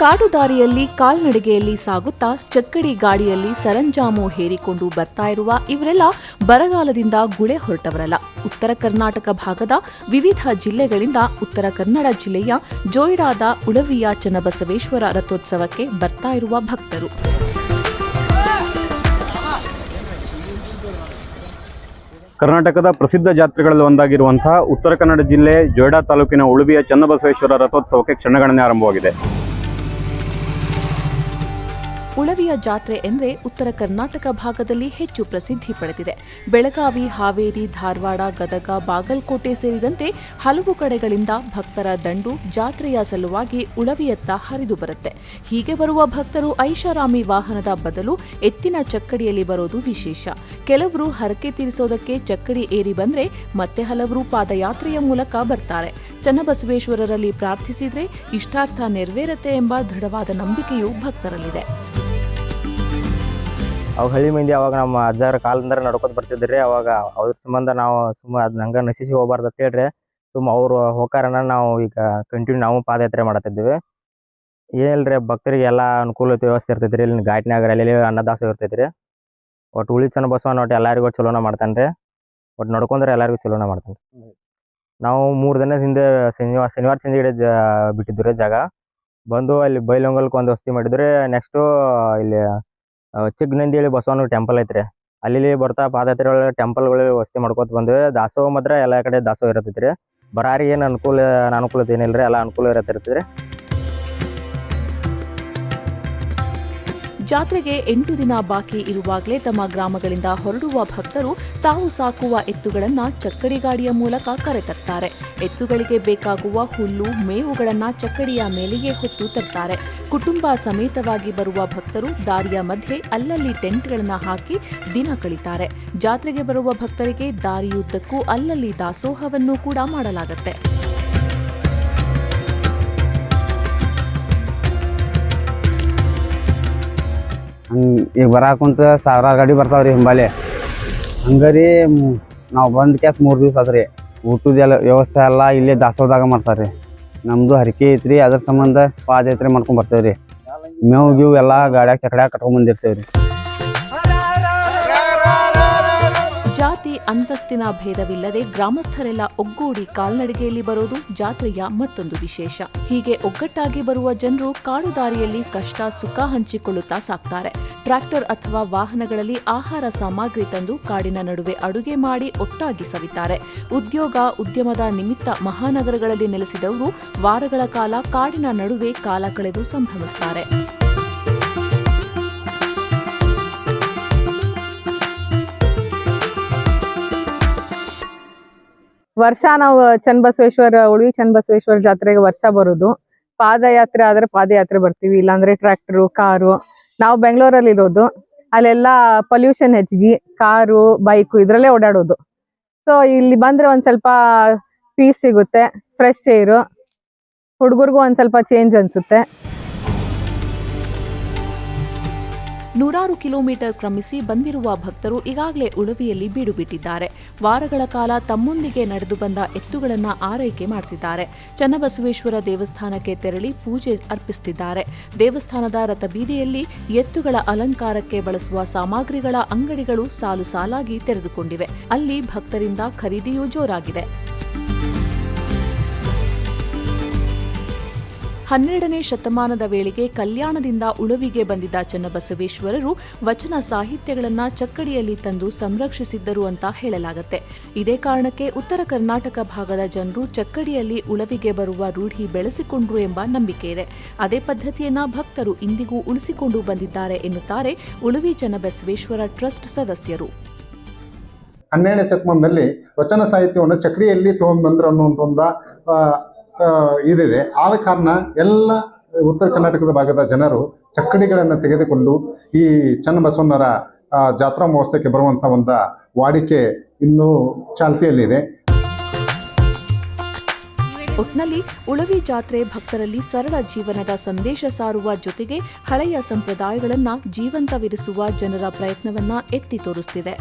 ಕಾಡು ದಾರಿಯಲ್ಲಿ ಕಾಲ್ನಡಿಗೆಯಲ್ಲಿ ಸಾಗುತ್ತಾ ಚಕ್ಕಡಿ ಗಾಡಿಯಲ್ಲಿ ಸರಂಜಾಮು ಹೇರಿಕೊಂಡು ಬರ್ತಾ ಇರುವ ಇವರೆಲ್ಲ ಬರಗಾಲದಿಂದ ಗುಳೆ ಹೊರಟವರಲ್ಲ. ಉತ್ತರ ಕರ್ನಾಟಕ ಭಾಗದ ವಿವಿಧ ಜಿಲ್ಲೆಗಳಿಂದ ಉತ್ತರ ಕನ್ನಡ ಜಿಲ್ಲೆಯ ಜೋಯಿಡಾದ ಉಳವಿಯ ಚನ್ನಬಸವೇಶ್ವರ ರಥೋತ್ಸವಕ್ಕೆ ಬರ್ತಾ ಇರುವ ಭಕ್ತರು. ಕರ್ನಾಟಕದ ಪ್ರಸಿದ್ಧ ಜಾತ್ರೆಗಳಲ್ಲಿ ಒಂದಾಗಿರುವಂತಹ ಉತ್ತರ ಕನ್ನಡ ಜಿಲ್ಲೆ ಜೋಯಿಡಾ ತಾಲೂಕಿನ ಉಳುವಿಯ ಚನ್ನಬಸವೇಶ್ವರ ರಥೋತ್ಸವಕ್ಕೆ ಕ್ಷಣಗಣನೆ ಆರಂಭವಾಗಿದೆ. ಉಳವಿಯ ಜಾತ್ರೆ ಎಂದರೆ ಉತ್ತರ ಕರ್ನಾಟಕ ಭಾಗದಲ್ಲಿ ಹೆಚ್ಚು ಪ್ರಸಿದ್ಧಿ ಪಡೆದಿದೆ. ಬೆಳಗಾವಿ, ಹಾವೇರಿ, ಧಾರವಾಡ, ಗದಗ, ಬಾಗಲಕೋಟೆ ಸೇರಿದಂತೆ ಹಲವು ಕಡೆಗಳಿಂದ ಭಕ್ತರ ದಂಡು ಜಾತ್ರೆಯ ಸಲುವಾಗಿ ಉಳವಿಯತ್ತ ಹರಿದು ಬರುತ್ತೆ. ಹೀಗೆ ಬರುವ ಭಕ್ತರು ಐಷಾರಾಮಿ ವಾಹನದ ಬದಲು ಎತ್ತಿನ ಚಕ್ಕಡಿಯಲ್ಲಿ ಬರೋದು ವಿಶೇಷ. ಕೆಲವರು ಹರಕೆ ತೀರಿಸೋದಕ್ಕೆ ಚಕ್ಕಡಿ ಏರಿ ಬಂದ್ರೆ ಮತ್ತೆ ಹಲವರು ಪಾದಯಾತ್ರೆಯ ಮೂಲಕ ಬರ್ತಾರೆ. ಚನ್ನಬಸವೇಶ್ವರರಲ್ಲಿ ಪ್ರಾರ್ಥಿಸಿದರೆ ಇಷ್ಟಾರ್ಥ ನೆರವೇರುತ್ತೆ ಎಂಬ ದೃಢವಾದ ನಂಬಿಕೆಯು ಭಕ್ತರಲ್ಲಿದೆ. ಅವಾಗ ಹಳ್ಳಿ ಮಂದಿ ಅವಾಗ ನಮ್ಮ ಅಜ್ಜಾರ ಕಾಲದಿಂದ ನಡ್ಕೊತ ಬರ್ತಿದ್ರಿ, ಅವಾಗ ಅವ್ರ ಸಂಬಂಧ ನಾವು ಸುಮ್ಮ ಅದ್ನ ಹಂಗ ನಶಿಸಿ ಹೋಗ್ಬಾರ್ದು ಅಂತ ಹೇಳ್ರಿ. ಸುಮ್ಮ ಅವ್ರು ಹೋಕಾರನ ನಾವು ಈಗ ಕಂಟಿನ್ಯೂ ನಾವು ಪಾದಯಾತ್ರೆ ಮಾಡತ್ತಿದ್ವಿ. ಏನಿಲ್ರಿ ಭಕ್ತರಿಗೆ ಎಲ್ಲಾ ಅನುಕೂಲತೆ ವ್ಯವಸ್ಥೆ ಇರ್ತೈತ್ರಿ. ಇಲ್ಲಿ ಘಾಟ್ನಾಗ ಅಲ್ಲಿ ಅನ್ನದಾಸ ಇರ್ತೈತ್ರಿ. ಒಟ್ಟು ಉಳಿ ಚನ್ನ ಬಸವ ಒಟ್ಟು ಎಲ್ಲಾರಿಗು ಚಲೋನ ಮಾಡ್ತಾನ್ರಿ. ಒಟ್ಟು ನಡ್ಕೊಂಡ್ರೆ ಎಲ್ಲರಿಗೂ ಚಲೋನ ಮಾಡ್ತಾನೆ ನಾವು ಮೂರ್ ದಿನದ ಹಿಂದೆ ಶನಿವಾರ ಶನಿವಾರ ಸಂಜೆ ಜ, ಬಿಟ್ಟಿದ್ವಿ ಜಾಗ. ಬಂದು ಅಲ್ಲಿ ಬೈಲೊಂಗಲ್ಕ್ ಒಂದು ವಸ್ತಿ ಮಾಡಿದ್ರೆ ನೆಕ್ಸ್ಟ್ ಇಲ್ಲಿ ಆ, ಚಿಕ್ಕನಂದಿ ಹೇಳಿ ಬಸವನ ಟೆಂಪಲ್ ಐತ್ರಿ. ಅಲ್ಲಿ ಬರ್ತಾ ಪಾದಯಾತ್ರೆ ಒಳಗೆ ಟೆಂಪಲ್ಗಳು ವಸತಿ ಮಾಡ್ಕೊತ ಬಂದ್ವಿ. ದಾಸೋಹ ಮಾತ್ರ ಎಲ್ಲಾ ಕಡೆ ದಾಸೋಹ ಇರತೈತ್ರಿ. ಬರಾರಿ ಏನು ಅನುಕೂಲ ಅನಾನುಕೂಲತೆ ಏನಿಲ್ರಿ? ಎಲ್ಲ ಅನುಕೂಲ ಇರತ್ತಿರ್ತೈತ್ರಿ ಜಾತ್ರೆಗೆ ಎಂಟು ದಿನ ಬಾಕಿ ಇರುವಾಗಲೇ ತಮ್ಮ ಗ್ರಾಮಗಳಿಂದ ಹೊರಡುವ ಭಕ್ತರು ತಾವು ಸಾಕುವ ಎತ್ತುಗಳನ್ನು ಚಕ್ಕಡಿ ಗಾಡಿಯ ಮೂಲಕ ಕರೆತರ್ತಾರೆ. ಎತ್ತುಗಳಿಗೆ ಬೇಕಾಗುವ ಹುಲ್ಲು, ಮೇವುಗಳನ್ನು ಚಕ್ಕಡಿಯ ಮೇಲೆಯೇ ಹೊತ್ತು ತರ್ತಾರೆ. ಕುಟುಂಬ ಸಮೇತವಾಗಿ ಬರುವ ಭಕ್ತರು ದಾರಿಯ ಮಧ್ಯೆ ಅಲ್ಲಲ್ಲಿ ಟೆಂಟ್ಗಳನ್ನು ಹಾಕಿ ದಿನ ಕಳೀತಾರೆ. ಜಾತ್ರೆಗೆ ಬರುವ ಭಕ್ತರಿಗೆ ದಾರಿಯುದ್ದಕ್ಕೂ ಅಲ್ಲಲ್ಲಿ ದಾಸೋಹವನ್ನು ಕೂಡ ಮಾಡಲಾಗುತ್ತೆ. ಹಂಗೆ ಈಗ ಬರಾಕುಂತ ಸಾವಿರಾರು ಗಾಡಿ ಬರ್ತಾವ್ರಿ ಹಿಂಬಾಲೆ. ರೀ ನಾವು ಬಂದ ಕ್ಯಾಸ್ ಮೂರು ದಿವಸ ಆದ್ರಿ ಊಟದ ಎಲ್ಲ ವ್ಯವಸ್ಥೆ ಎಲ್ಲ ಇಲ್ಲೇ ದಾಸೋದಾಗ ಮಾಡ್ತಾರೆ ನಮ್ಮದು ಹರಿಕೆ ಐತ್ರಿ, ಅದ್ರ ಸಂಬಂಧ ಪಾದಯಾತ್ರೆ ಬರ್ತೇವೆ ರೀ. ಮೇವು, ಗೀವು ಎಲ್ಲ ಗಾಡ್ಯಾಗ ಚಕಡ್ಯಾಗ ಕಟ್ಕೊಂಡ್ ಬಂದಿರ್ತೇವ್ರಿ ಜಾತಿ, ಅಂತಸ್ತಿನ ಭೇದವಿಲ್ಲದೆ ಗ್ರಾಮಸ್ಥರೆಲ್ಲ ಒಗ್ಗೂಡಿ ಕಾಲ್ನಡಿಗೆಯಲ್ಲಿ ಬರೋದು ಜಾತ್ರೆಯ ಮತ್ತೊಂದು ವಿಶೇಷ. ಹೀಗೆ ಒಗ್ಗಟ್ಟಾಗಿ ಬರುವ ಜನರು ಕಾಡು ದಾರಿಯಲ್ಲಿ ಕಷ್ಟ, ಸುಖ ಹಂಚಿಕೊಳ್ಳುತ್ತಾ ಸಾಕ್ತಾರೆ. ಟ್ರ್ಯಾಕ್ಟರ್ ಅಥವಾ ವಾಹನಗಳಲ್ಲಿ ಆಹಾರ ಸಾಮಗ್ರಿ ತಂದು ಕಾಡಿನ ನಡುವೆ ಅಡುಗೆ ಮಾಡಿ ಒಟ್ಟಾಗಿ ಸವಿತಾರೆ. ಉದ್ಯೋಗ, ಉದ್ಯಮದ ನಿಮಿತ್ತ ಮಹಾನಗರಗಳಲ್ಲಿ ನೆಲೆಸಿದವರು ವಾರಗಳ ಕಾಲ ಕಾಡಿನ ನಡುವೆ ಕಾಲ ಕಳೆದು ಸಂಭ್ರಮಿಸುತ್ತಾರೆ ವರ್ಷ ನಾವು ಚನ್ನಬಸವೇಶ್ವರ ಉಳ್ವಿ ಚನ್ನಬಸವೇಶ್ವರ ಜಾತ್ರೆಗೆ ವರ್ಷ ಬರೋದು. ಪಾದಯಾತ್ರೆ ಆದ್ರೆ ಪಾದಯಾತ್ರೆ ಬರ್ತೀವಿ, ಇಲ್ಲಾಂದ್ರೆ ಟ್ರ್ಯಾಕ್ಟರು, ಕಾರು. ನಾವು ಬೆಂಗಳೂರಲ್ಲಿ ಇರೋದು. ಅಲ್ಲೆಲ್ಲ ಪೊಲ್ಯೂಷನ್ ಹೆಚ್ಚಿಗೆ, ಕಾರು, ಬೈಕು ಇದ್ರಲ್ಲೇ ಓಡಾಡೋದು. ಸೊ ಇಲ್ಲಿ ಬಂದ್ರೆ ಒಂದ್ ಸ್ವಲ್ಪ ಪೀಸ್ ಸಿಗುತ್ತೆ ಫ್ರೆಶ್ ಏರು ಹುಡುಗರಿಗೂ ಒಂದ್ ಸ್ವಲ್ಪ ಚೇಂಜ್ ಅನ್ಸುತ್ತೆ. ನೂರಾರು ಕಿಲೋಮೀಟರ್ ಕ್ರಮಿಸಿ ಬಂದಿರುವ ಭಕ್ತರು ಈಗಾಗಲೇ ಉಳವಿಯಲ್ಲಿ ಬೀಡುಬಿಟ್ಟಿದ್ದಾರೆ. ವಾರಗಳ ಕಾಲ ತಮ್ಮೊಂದಿಗೆ ನಡೆದು ಬಂದ ಎತ್ತುಗಳನ್ನು ಆರೈಕೆ ಮಾಡ್ತಿದ್ದಾರೆ. ಚನ್ನಬಸವೇಶ್ವರ ದೇವಸ್ಥಾನಕ್ಕೆ ತೆರಳಿ ಪೂಜೆ ಅರ್ಪಿಸುತ್ತಿದ್ದಾರೆ. ದೇವಸ್ಥಾನದ ರಥಬೀದಿಯಲ್ಲಿ ಎತ್ತುಗಳ ಅಲಂಕಾರಕ್ಕೆ ಬಳಸುವ ಸಾಮಗ್ರಿಗಳ ಅಂಗಡಿಗಳು ಸಾಲು ಸಾಲಾಗಿ ತೆರೆದುಕೊಂಡಿವೆ. ಅಲ್ಲಿ ಭಕ್ತರಿಂದ ಖರೀದಿಯೂ ಜೋರಾಗಿದೆ. ಹನ್ನೆರಡನೇ ಶತಮಾನದ ವೇಳೆಗೆ ಕಲ್ಯಾಣದಿಂದ ಉಳುವಿಗೆ ಬಂದಿದ್ದ ಚನ್ನಬಸವೇಶ್ವರರು ವಚನ ಸಾಹಿತ್ಯಗಳನ್ನು ಚಕ್ಕಡಿಯಲ್ಲಿ ತಂದು ಸಂರಕ್ಷಿಸಿದ್ದರು ಅಂತ ಹೇಳಲಾಗುತ್ತೆ. ಇದೇ ಕಾರಣಕ್ಕೆ ಉತ್ತರ ಕರ್ನಾಟಕ ಭಾಗದ ಜನರು ಚಕ್ಕಡಿಯಲ್ಲಿ ಉಳವಿಗೆ ಬರುವ ರೂಢಿ ಬೆಳೆಸಿಕೊಂಡ್ರು ಎಂಬ ನಂಬಿಕೆ ಇದೆ. ಅದೇ ಪದ್ಧತಿಯನ್ನ ಭಕ್ತರು ಇಂದಿಗೂ ಉಳಿಸಿಕೊಂಡು ಬಂದಿದ್ದಾರೆ ಎನ್ನುತ್ತಾರೆ ಉಳುವಿ ಚನ್ನಬಸವೇಶ್ವರ ಟ್ರಸ್ಟ್ ಸದಸ್ಯರು. ಹನ್ನೆರಡನೇ ಶತಮಾನದಲ್ಲಿ ವಚನ ಸಾಹಿತ್ಯವನ್ನು ಚಕ್ರಿಯಲ್ಲಿ ತಗೊಂಡ್ಬಂದ್ರು ಅನ್ನುವಂಥ ಇದಿದೆ. ಆದ ಕಾರಣ ಎಲ್ಲ ಉತ್ತರ ಕರ್ನಾಟಕದ ಭಾಗದ ಜನರು ಚಕ್ಕಡಿಗಳನ್ನು ತೆಗೆದುಕೊಂಡು ಈ ಚನ್ನಬಸವಣ್ಣರ ಜಾತ್ರಾ ಮಹೋತ್ಸವಕ್ಕೆ ಬರುವಂಥ ಒಂದು ವಾಡಿಕೆ ಇನ್ನೂ ಚಾಲ್ತಿಯಲ್ಲಿದೆ. ಒಟ್ನಲ್ಲಿ ಉಳವಿ ಜಾತ್ರೆ ಭಕ್ತರಲ್ಲಿ ಸರಳ ಜೀವನದ ಸಂದೇಶ ಸಾರುವ ಜೊತೆಗೆ ಹಳೆಯ ಸಂಪ್ರದಾಯಗಳನ್ನು ಜೀವಂತವಿರಿಸುವ ಜನರ ಪ್ರಯತ್ನವನ್ನ ಎತ್ತಿ ತೋರಿಸುತ್ತಿದೆ